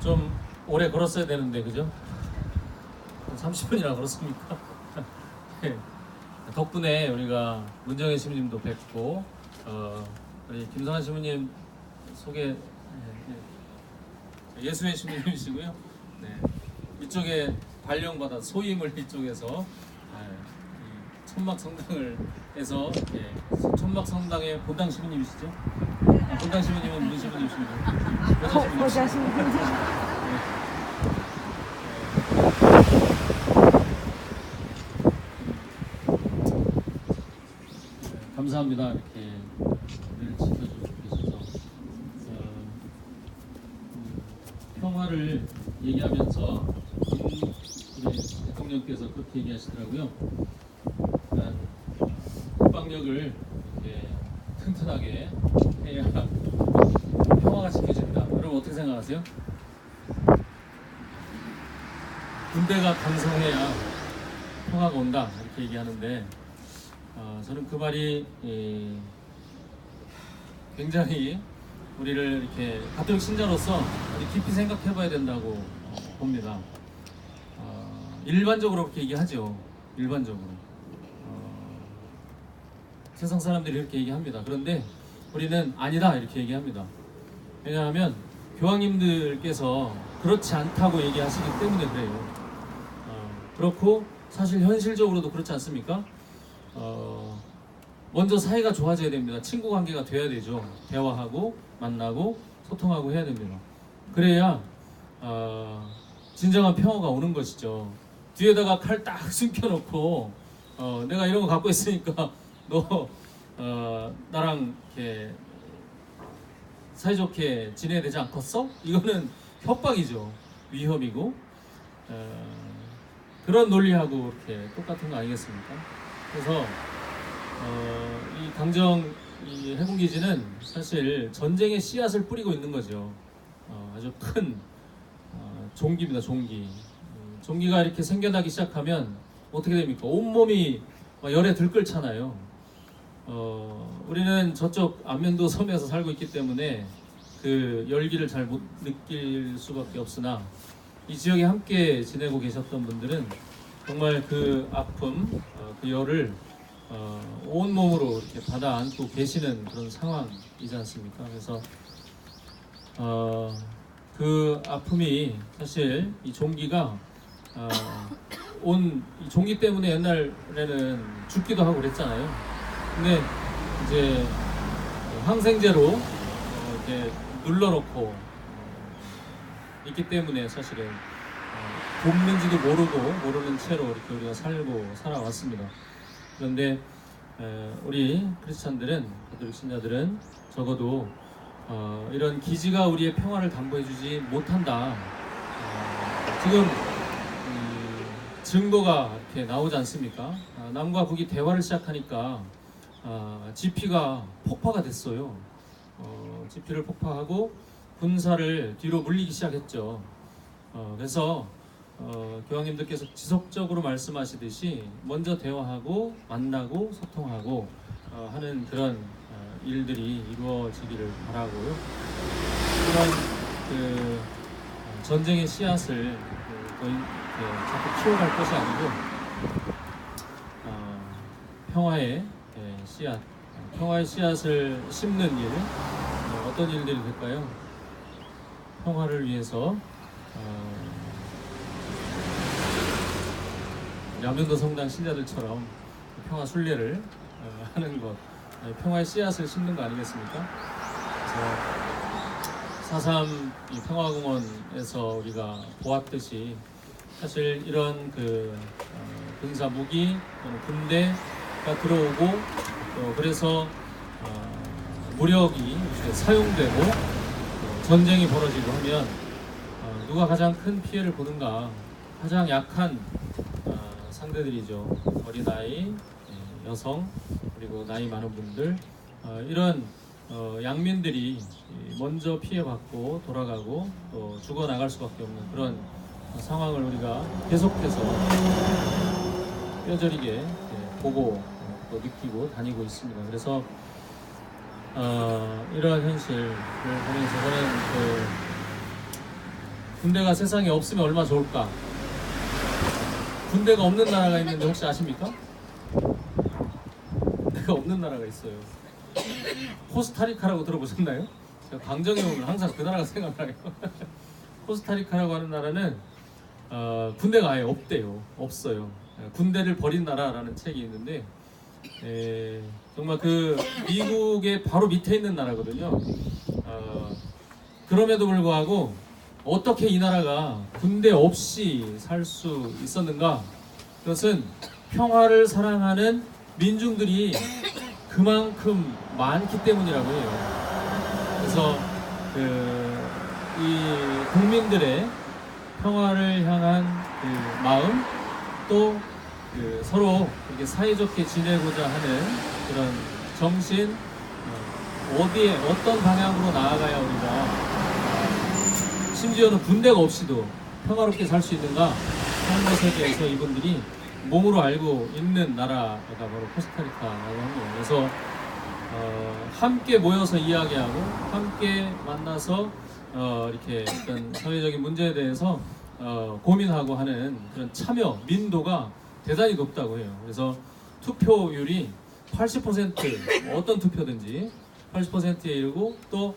좀 오래 걸었어야 되는데 그죠? 한 30분이나 걸었습니까? 예. 덕분에 우리가 문정혜 시민님도 뵙고 어, 우리 김성환 시민님 소개 예, 예. 예수의 시민님이시고요. 네. 이쪽에 발령받아 소임을 이쪽에서 예, 이 천막 성당을 해서 예, 천막 성당의 본당 시민님이시죠? 아, 본당 시민님은 무슨? 어, 여자 시민이시죠? 보자신 네, 감사합니다. 이렇게 우리를 지켜주고 계셔서 어, 음, 평화를 얘기하면서 우리 대통령께서 그렇게 얘기하시더라고요. 일단 국방력을 튼튼하게 해야 평화가 지켜진다. 여러분 어떻게 생각하세요? 군대가 강성해야 평화가 온다 이렇게 얘기하는데 어, 저는 그 말이 예, 굉장히 우리를 이렇게 가톨릭 신자로서 깊이 생각해봐야 된다고 어, 봅니다. 어, 일반적으로 그렇게 얘기하죠. 일반적으로 어, 세상 사람들이 이렇게 얘기합니다. 그런데 우리는 아니다 이렇게 얘기합니다. 왜냐하면 교황님들께서 그렇지 않다고 얘기하시기 때문에 그래요. 어, 그렇고 사실 현실적으로도 그렇지 않습니까? 어, 먼저 사이가 좋아져야 됩니다. 친구 관계가 돼야 되죠. 대화하고 만나고 소통하고 해야 됩니다. 그래야 어, 진정한 평화가 오는 것이죠. 뒤에다가 칼 딱 숨겨놓고 어, 내가 이런 거 갖고 있으니까 너 어, 나랑 이렇게 사이좋게 지내야 되지 않겠어? 이거는 협박이죠. 위협이고 어, 그런 논리하고 이렇게 똑같은 거 아니겠습니까? 그래서 어, 이 강정 이 해군기지는 사실 전쟁의 씨앗을 뿌리고 있는 거죠. 어, 아주 큰 어, 종기입니다. 종기. 음, 종기가 이렇게 생겨나기 시작하면 어떻게 됩니까? 온몸이 막 열에 들끓잖아요. 어, 우리는 저쪽 안면도 섬에서 살고 있기 때문에 그 열기를 잘 못 느낄 수밖에 없으나 이 지역에 함께 지내고 계셨던 분들은 정말 그 아픔, 어, 그 열을 어, 온 몸으로 이렇게 받아 안고 계시는 그런 상황이지 않습니까? 그래서 어, 그 아픔이 사실 이 종기가 어, 온이 종기 때문에 옛날에는 죽기도 하고 그랬잖아요. 근데 이제 항생제로 어, 이렇게 눌러놓고 어, 있기 때문에 사실은 어, 돕는지도 모르고 모르는 채로 이렇게 우리가 살고 살아왔습니다. 그런데 에, 우리 크리스찬들은 가톨릭 신자들은 적어도 어, 이런 기지가 우리의 평화를 담보해주지 못한다. 어, 지금 이 증거가 이렇게 나오지 않습니까? 아, 남과 북이 대화를 시작하니까 아, GP가 폭파가 됐어요. 어, GP를 폭파하고 군사를 뒤로 물리기 시작했죠. 어, 그래서 어, 교황님들께서 지속적으로 말씀하시듯이 먼저 대화하고 만나고 소통하고 어, 하는 그런 어, 일들이 이루어지기를 바라고요. 그런 그 어, 전쟁의 씨앗을 그, 거의 이렇게 자꾸 키워갈 것이 아니고 어, 평화의 예, 씨앗, 어, 평화의 씨앗을 심는 일 어, 어떤 일들이 될까요? 평화를 위해서 어, 야면도 성당 신자들처럼 평화 순례를 어, 하는 것, 평화의 씨앗을 심는 거 아니겠습니까? 그래서 4.3이 평화공원에서 우리가 보았듯이 사실 이런 그 어, 군사 무기 또는 군대가 들어오고 또 그래서 어, 무력이 사용되고 또 전쟁이 벌어지고 하면 어, 누가 가장 큰 피해를 보는가? 가장 약한 어, 상대들이죠. 어린아이, 예, 여성, 그리고 나이 많은 분들 어, 이런 어, 양민들이 먼저 피해받고 돌아가고 또 죽어 나갈 수밖에 없는 그런 상황을 우리가 계속해서 뼈저리게 예, 보고 또 느끼고 다니고 있습니다. 그래서 어, 이러한 현실을 보면서 저는 그 군대가 세상에 없으면 얼마나 좋을까? 군대가 없는 나라가 있는데 혹시 아십니까? 군대가 없는 나라가 있어요. 코스타리카라고 들어보셨나요? 제가 강정에 오면 항상 그 나라가 생각나요. 코스타리카라고 하는 나라는 어, 군대가 아예 없대요. 없어요. 예, 군대를 버린 나라라는 책이 있는데 에, 정말 그 미국의 바로 밑에 있는 나라거든요. 어, 그럼에도 불구하고 어떻게 이 나라가 군대 없이 살 수 있었는가? 그것은 평화를 사랑하는 민중들이 그만큼 많기 때문이라고 해요. 그래서 그 이 국민들의 평화를 향한 그 마음 또 그 서로 이렇게 사이좋게 지내고자 하는 그런 정신 어, 어디에 어떤 방향으로 나아가야 우리가 어, 심지어는 군대가 없이도 평화롭게 살 수 있는가 하는 것에 대해서 이분들이 몸으로 알고 있는 나라가 바로 코스타리카라고 합니다. 그래서 어, 함께 모여서 이야기하고 함께 만나서 어, 이렇게 어떤 사회적인 문제에 대해서 어, 고민하고 하는 그런 참여 민도가 대단히 높다고 해요. 그래서 투표율이 80% 어떤 투표든지 80%에 이르고 또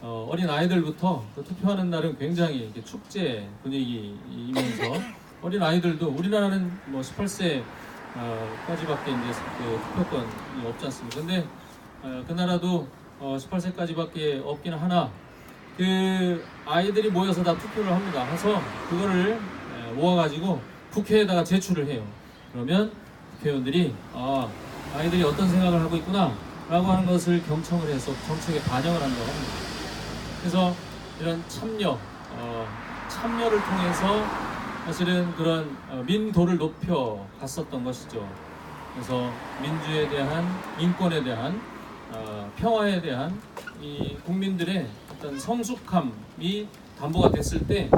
어, 어린 아이들부터 또 투표하는 날은 굉장히 이렇게 축제 분위기이면서 어린 아이들도 우리나라는 뭐 18세 어, 까지밖에 이제 그 투표권이 없지 않습니까? 근데 어, 그 나라도 어, 18세까지밖에 없기는 하나 그 아이들이 모여서 다 투표를 합니다. 해서 그거를 에, 모아가지고 국회에다가 제출을 해요. 그러면 국회의원들이 아 아이들이 어떤 생각을 하고 있구나라고 하는 것을 경청을 해서 정책에 반영을 한다고 합니다. 그래서 이런 참여, 어, 참여를 통해서 사실은 그런 어, 민도를 높여 갔었던 것이죠. 그래서 민주에 대한 인권에 대한 어, 평화에 대한 이 국민들의 어떤 성숙함이 담보가 됐을 때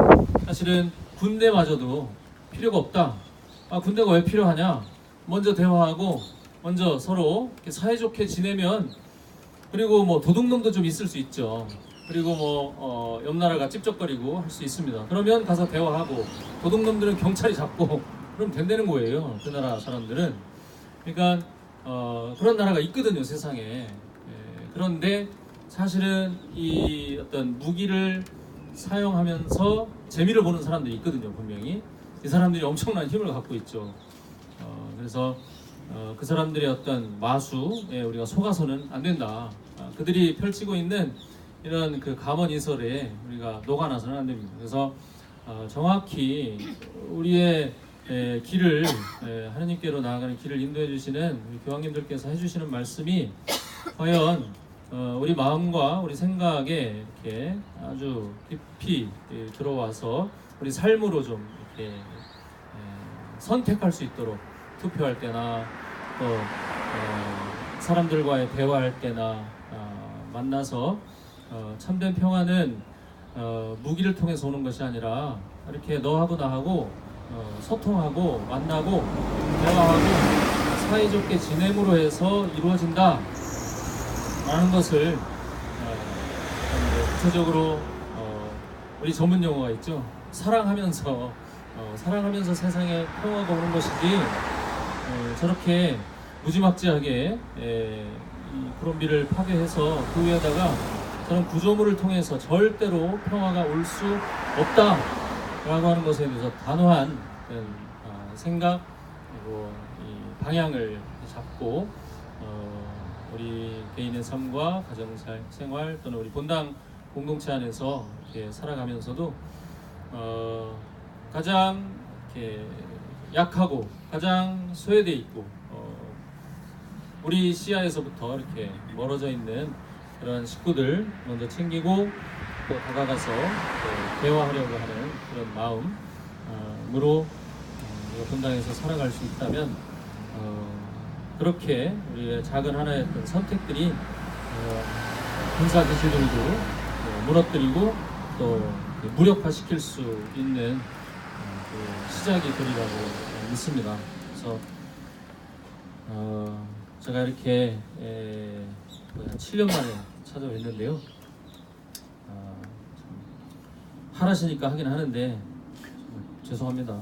사실은 군대마저도 필요가 없다. 아 군대가 왜 필요하냐? 먼저 대화하고 먼저 서로 사이좋게 지내면 그리고 뭐 도둑놈도 좀 있을 수 있죠. 그리고 뭐 어, 옆나라가 찝쩍거리고 할 수 있습니다. 그러면 가서 대화하고 도둑놈들은 경찰이 잡고 그럼 된다는 거예요. 그 나라 사람들은. 그러니까 어, 그런 나라가 있거든요 세상에. 예, 그런데 사실은 이 어떤 무기를 사용하면서 재미를 보는 사람들이 있거든요 분명히. 이 사람들이 엄청난 힘을 갖고 있죠. 어, 그래서 어, 그 사람들의 어떤 마수에 우리가 속아서는 안 된다. 아, 그들이 펼치고 있는 이런 그 감언 이설에 우리가 녹아나서는 안 됩니다. 그래서 어, 정확히 우리의 에, 길을 에, 하나님께로 나아가는 길을 인도해 주시는 교황님들께서 해주시는 말씀이 과연 어, 우리 마음과 우리 생각에 이렇게 아주 깊이 예, 들어와서 우리 삶으로 좀 이렇게 에, 선택할 수 있도록 투표할 때나 또 어, 사람들과의 대화할 때나 어, 만나서 어, 참된 평화는 어, 무기를 통해서 오는 것이 아니라 이렇게 너하고 나하고 어, 소통하고 만나고 대화하고 사이좋게 지냄으로 해서 이루어진다 라는 것을 어, 구체적으로 어, 우리 전문 용어가 있죠. 사랑하면서 어, 사랑하면서 세상에 평화가 오는 것이지 에, 저렇게 무지막지하게 에, 이 구름비를 파괴해서 그 위에다가 저는 구조물을 통해서 절대로 평화가 올 수 없다라고 하는 것에 대해서 단호한 어떤, 어, 생각 그리고 이 방향을 잡고 어, 우리 개인의 삶과 가정 생활 또는 우리 본당 공동체 안에서 이렇게 살아가면서도 어, 가장 이렇게 약하고 가장 소외돼 있고 어, 우리 시야에서부터 이렇게 멀어져 있는 그런 식구들 먼저 챙기고 또 다가가서 또 대화하려고 하는 그런 마음으로 어, 본당에서 살아갈 수 있다면 어, 그렇게 우리의 작은 하나의 어떤 선택들이 어, 군사 기지들도 또 무너뜨리고 또 무력화시킬 수 있는 어, 그 시작이 되리라고 믿습니다. 그래서 어, 제가 이렇게 에, 거의 한 7년 만에 찾아뵀는데요. 아, 참 하라시니까 하긴 하는데 죄송합니다.